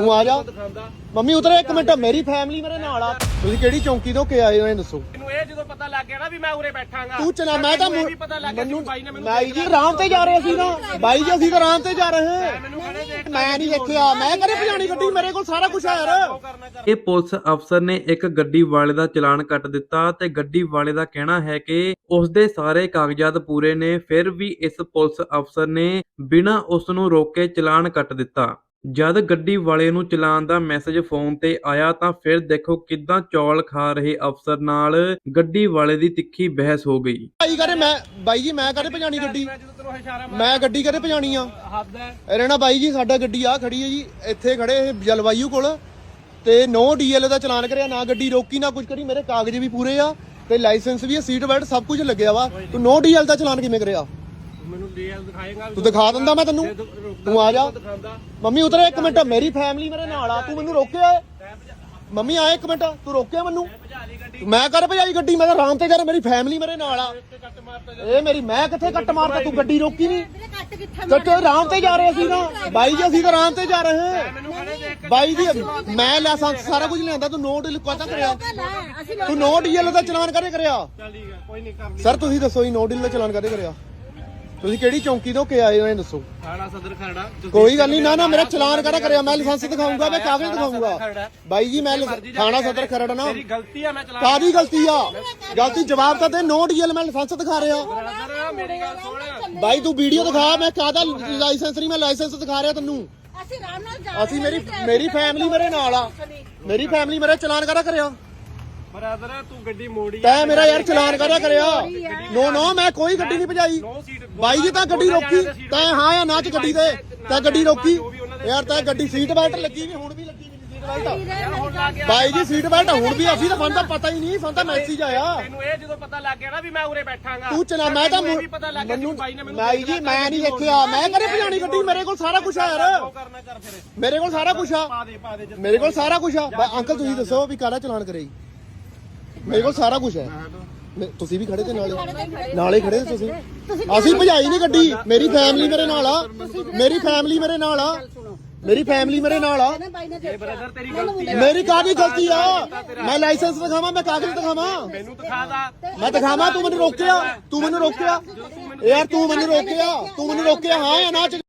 ਤੂੰ ਆ ਜਾ। ਮੰਮੀ ਉਤਰ ਇੱਕ ਮਿੰਟ ਮੇਰੀ ਫੈਮਿਲੀ ਮੇਰੇ ਨਾਲ ਆ। ਤੁਸੀਂ ਕਿਹੜੀ ਚੌਂਕੀ ਤੋਂ ਕਿ ਆਏ ਹੋ ਇਹ ਦੱਸੋ। ਮੈਨੂੰ ਇਹ ਜਦੋਂ ਪਤਾ ਲੱਗ ਗਿਆ ਨਾ ਵੀ ਮੈਂ ਉਰੇ ਬੈਠਾਂਗਾ। ਤੂੰ ਚਲਾ ਮੈਂ ਤਾਂ ਮੈਨੂੰ ਇਹ ਵੀ ਪਤਾ ਲੱਗ ਗਿਆ ਕਿ ਬਾਈ ਨੇ ਮੈਨੂੰ ਬਾਈ ਜੀ ਆਰਾਮ ਤੇ ਜਾ ਰਹੇ ਸੀ ਨਾ ਬਾਈ ਜੀ ਅਸੀਂ ਤਾਂ ਆਰਾਮ ਤੇ ਜਾ ਰਹੇ ਹਾਂ। ਮੈਨੂੰ ਖੜੇ ਦੇਖ ਮੈਂ ਨਹੀਂ ਦੇਖਿਆ। ਮੈਂ ਕਦੇ ਭਜਾਣੀ ਗੱਡੀ? ਮੇਰੇ ਕੋਲ ਸਾਰਾ ਕੁਝ ਆ ਯਾਰ। ਕਰ ਇਹ ਪੁਲਿਸ ਅਫਸਰ ਨੇ ਇੱਕ ਗੱਡੀ ਵਾਲੇ ਦਾ ਚਲਾਨ ਕੱਟ ਦਿੱਤਾ ਤੇ ਗੱਡੀ ਵਾਲੇ ਦਾ ਕਹਿਣਾ ਹੈ ਕਿ ਉਸ ਦੇ ਸਾਰੇ ਕਾਗਜ਼ਾਤ ਪੂਰੇ ਨੇ। ਫਿਰ ਵੀ ਇਸ ਪੁਲਿਸ ਅਫਸਰ ਨੇ ਬਿਨਾਂ ਉਸ ਨੂੰ ਰੋਕੇ ਚਲਾਨ ਕੱਟ ਦਿੱਤਾ। ਜਦ ਗੱਡੀ ਵਾਲੇ ਨੂੰ ਚਲਾਨ ਦਾ ਮੈਸੇਜ ਫੋਨ ਤੇ ਆਇਆ ਤਾਂ ਫਿਰ ਦੇਖੋ ਕਿਦਾਂ ਚੌਲ ਖਾ ਰਹੇ ਅਫਸਰ ਨਾਲ ਗੱਡੀ ਵਾਲੇ ਦੀ ਤਿੱਖੀ ਬਹਿਸ ਹੋ ਗਈ। ਬਾਈ ਕਰੇ ਮੈਂ, ਬਾਈ ਜੀ, ਮੈਂ ਕਦੇ ਭਜਾਣੀ ਗੱਡੀ? ਮੈਂ ਗੱਡੀ ਕਦੇ ਭਜਾਣੀ ਆ? ਰਹਿਣਾ ਬਾਈ ਜੀ, ਸਾਡਾ ਗੱਡੀ ਆ ਖੜੀ ਹੈ ਜੀ, ਇੱਥੇ ਖੜੇ ਇਹ ਜਲਵਾਯੂ ਕੋਲ ਤੇ ਨੋ ਡੀਐਲ ਦਾ ਚਲਾਨ ਕਰਿਆ, ਨਾ ਗੱਡੀ ਰੋਕੀ, ਨਾ ਕੁਝ ਕਰੀ, ਮੇਰੇ ਕਾਗਜ਼ ਵੀ ਪੂਰੇ ਆ ਤੇ ਲਾਇਸੈਂਸ ਵੀ ਹੈ ਸੀਟ ਬੈਲਟ ਸਭ ਕੁਝ ਲੱਗਿਆ ਵਾ। ਤੂੰ ਨੋ ਡੀਐਲ ਦਾ ਚਲਾਨ ਕਿਵੇਂ ਕਰਿਆ? ਮੈਨੂੰ ਡੀਐਲ ਦਿਖਾਏਗਾ ਤੂੰ ਦਿਖਾ ਦਿੰਦਾ ਮੈਂ ਤੈਨੂੰ? ਤੂੰ ਆ ਜਾ ਮੰਮੀ ਉਤਰ ਇੱਕ ਮਿੰਟ ਮੇਰੀ ਫੈਮਿਲੀ ਮੇਰੇ ਨਾਲ ਆ। ਤੂੰ ਮੈਨੂੰ ਰੋਕਿਆ ਹੈ? ਮੰਮੀ ਆ ਇੱਕ ਮਿੰਟ ਤੂੰ ਰੋਕਿਆ ਮੈਨੂੰ? ਮੈਂ ਕਰ ਭਜਾਈ ਗੱਡੀ ਮੈਂ ਤਾਂ ਆਰਾਮ ਤੇ ਜਾ ਰਿਹਾ ਮੇਰੀ ਫੈਮਿਲੀ ਮੇਰੇ ਨਾਲ ਆ। ਇਹ ਮੇਰੀ ਮੈਂ ਕਿੱਥੇ ਕੱਟ ਮਾਰਦਾ ਤੂੰ ਗੱਡੀ ਰੋਕੀ ਨਹੀਂ ਕੱਟ ਕਿੱਥੇ ਤੇ ਤੂੰ ਆਰਾਮ ਤੇ ਜਾ ਰਹੇ ਸੀ ਨਾ ਬਾਈ ਜੀ ਅਸੀਂ ਤਾਂ ਆਰਾਮ ਤੇ ਜਾ ਰਹੇ ਹਾਂ। ਮੈਨੂੰ ਖੜੇ ਦੇਖ ਬਾਈ ਜੀ ਮੈਂ ਲਾਇਸੈਂਸ ਸਾਰਾ ਕੁਝ ਲਿਆਂਦਾ ਤੂੰ ਨੋਟ ਕਾਹਦਾ ਕਰਿਆ? ਤੂੰ ਨੋ ਡੀਐਲ ਦਾ ਚਲਾਨ ਕਰੇ ਕਰਿਆ? ਚੱਲ ਠੀਕ ਹੈ ਕੋਈ ਨਹੀਂ ਕਰ ਲਈ। ਸਰ ਤੁਸੀਂ ਦੱਸੋ ਜੀ ਨੋ ਡੀਐਲ ਦਾ ਚਲਾਨ ਕਰੇ ਕਰਿਆ? ਤੁਸੀਂ ਕਿਹੜੀ ਚੌਂਕੀ ਤੋਂ ਕਿ ਆਏ ਹੋ ਇਹ ਦੱਸੋ? ਥਾਣਾ ਸਦਰ ਖਰੜਾ ਕੋਈ ਗੱਲ ਨਹੀਂ ਨਾ ਨਾ ਮੇਰਾ ਚਲਾਨ ਕਰਾ ਕਰਿਆ ਮੈਂ ਲਾਇਸੈਂਸ ਦਿਖਾਊਂਗਾ ਮੈਂ ਕਾਗਜ਼ ਦਿਖਾਊਂਗਾ। ਬਾਈ ਜੀ ਮੈਂ ਥਾਣਾ ਸਦਰ ਖਰੜ ਨਾ। ਤੇਰੀ ਗਲਤੀ ਆ ਮੈਂ ਚਲਾ ਕਾਦੀ ਗਲਤੀ ਆ? ਗਲਤੀ ਜਵਾਬ ਤਾਂ ਦੇ ਨੋ ਡੀਐਲ ਮੈਂ ਲਾਇਸੈਂਸ ਦਿਖਾ ਰਿਹਾ। ਬ੍ਰਦਰ ਮੇਰੀ ਗੱਲ ਸੁਣ। ਬਾਈ ਤੂੰ ਵੀਡੀਓ ਦਿਖਾ ਮੈਂ ਕਾਹਦਾ ਲਾਇਸੈਂਸ ਨਹੀਂ ਮੈਂ ਲਾਇਸੈਂਸ ਦਿਖਾ ਰਿਹਾ ਤੈਨੂੰ। ਅਸੀਂ ਆਰਾਮ ਨਾਲ ਜਾ ਅਸੀਂ ਮੇਰੀ ਮੇਰੀ ਫੈਮਿਲੀ ਮੇਰੇ ਨਾਲ ਆ। ਮੇਰੀ ਫੈਮਿਲੀ ਮੇਰੇ ਚਲਾਨ ਕਰਾ ਕਰਿਆ ਬ੍ਰਦਰ ਤੂੰ ਗੱਡੀ ਮੋੜੀ ਤੈ ਮੇਰਾ ਯਾਰ ਚਲਾਨ ਕਰਾ ਕਰਿਆ ਨੋ ਨੋ ਮੈਂ ਕੋਈ ਗੱਡੀ ਨਹੀਂ ਭਜਾਈ ਬਾਈ ਜੀ ਤਾਂ ਗੱਡੀ ਰੋਕੀ ਤੈ ਹਾਂ ਜਾਂ ਨਾ ਚ ਗੱਡੀ ਦੇ ਤੈ ਗੱਡੀ ਰੋਕੀ ਯਾਰ ਤੈ ਗੱਡੀ ਸੀਟ ਬੈਲਟ ਲੱਗੀ ਵੀ ਹੁਣ ਵੀ ਲੱਗੀ ਵੀ ਸੀਟ ਬੈਲਟ ਬਾਈ ਜੀ ਸੀਟ ਬੈਲਟ ਹੁਣ ਵੀ ਅਸੀਂ ਤਾਂ ਤਾਂ ਪਤਾ ਹੀ ਨਹੀਂ ਸਾਨੂੰ ਤਾਂ ਮੈਸੇਜ ਆਇਆ ਤੈਨੂੰ ਇਹ ਜਦੋਂ ਪਤਾ ਲੱਗ ਗਿਆ ਨਾ ਵੀ ਮੈਂ ਉਰੇ ਬੈਠਾਂਗਾ ਤੂੰ ਚਲਾ ਮੈਂ ਤਾਂ ਮੈਨੂੰ ਇਹ ਵੀ ਪਤਾ ਲੱਗ ਗਿਆ ਕਿ ਮੈਨੂੰ ਬਾਈ ਨੇ ਮੈਨੂੰ ਬਾਈ ਜੀ ਮੈਂ ਨਹੀਂ ਦੇਖਿਆ ਮੈਂ ਕਦੇ ਭਜਾਣੀ ਗੱਡੀ ਮੇਰੇ ਕੋਲ ਸਾਰਾ ਕੁਝ ਆ ਯਾਰ ਉਹ ਕਰਨਾ ਕਰ ਫਿਰ ਮੇਰੇ ਕੋਲ ਸਾਰਾ ਕੁਝ ਆ ਪਾ ਦੇ ਪਾ ਦੇ ਮੇਰੇ ਕੋਲ ਸਾਰਾ ਕੁਝ ਆ ਅੰਕਲ ਤੁਸੀਂ ਦੱਸੋ ਵੀ ਕਾਹਦਾ ਚਲਾਨ ਕਰੇ ਜੀ ਮੇਰੇ ਕੋਲ ਸਾਰਾ ਕੁਝ ਹੈ। ਤੁਸੀਂ ਵੀ ਖੜੇ ਤੇ ਨਾਲੇ ਨਾਲੇ ਖੜੇ ਤੇ ਤੁਸੀਂ? ਅਸੀਂ ਭਜਾਈ ਨਹੀਂ ਗੱਡੀ। ਮੇਰੀ ਫੈਮਿਲੀ ਮੇਰੇ ਨਾਲ ਆ। ਮੇਰੀ ਫੈਮਿਲੀ ਮੇਰੇ ਨਾਲ ਆ। ਮੇਰੀ ਫੈਮਿਲੀ ਮੇਰੇ ਨਾਲ ਆ। ਬਾਈ ਨੇ ਦੇਖਿਆ ਬ੍ਰਦਰ ਤੇਰੀ ਗਲਤੀ ਆ ਮੇਰੀ ਕਾਹਦੀ ਗਲਤੀ ਆ? ਮੈਂ ਲਾਇਸੈਂਸ ਦਿਖਾਵਾਂ ਮੈਂ ਕਾਗਜ਼ ਦਿਖਾਵਾਂ? ਮੈਨੂੰ ਦਿਖਾ ਦਾ। ਮੈਂ ਦਿਖਾਵਾਂ ਤੂੰ ਮੈਨੂੰ ਰੋਕਿਆ। ਤੂੰ ਮੈਨੂੰ ਰੋਕਿਆ। ਯਾਰ ਤੂੰ ਮੈਨੂੰ ਰੋਕਿਆ। ਤੂੰ ਮੈਨੂੰ ਰੋਕਿਆ। ਹਾਂ ਜਾਂ ਨਾ ਚ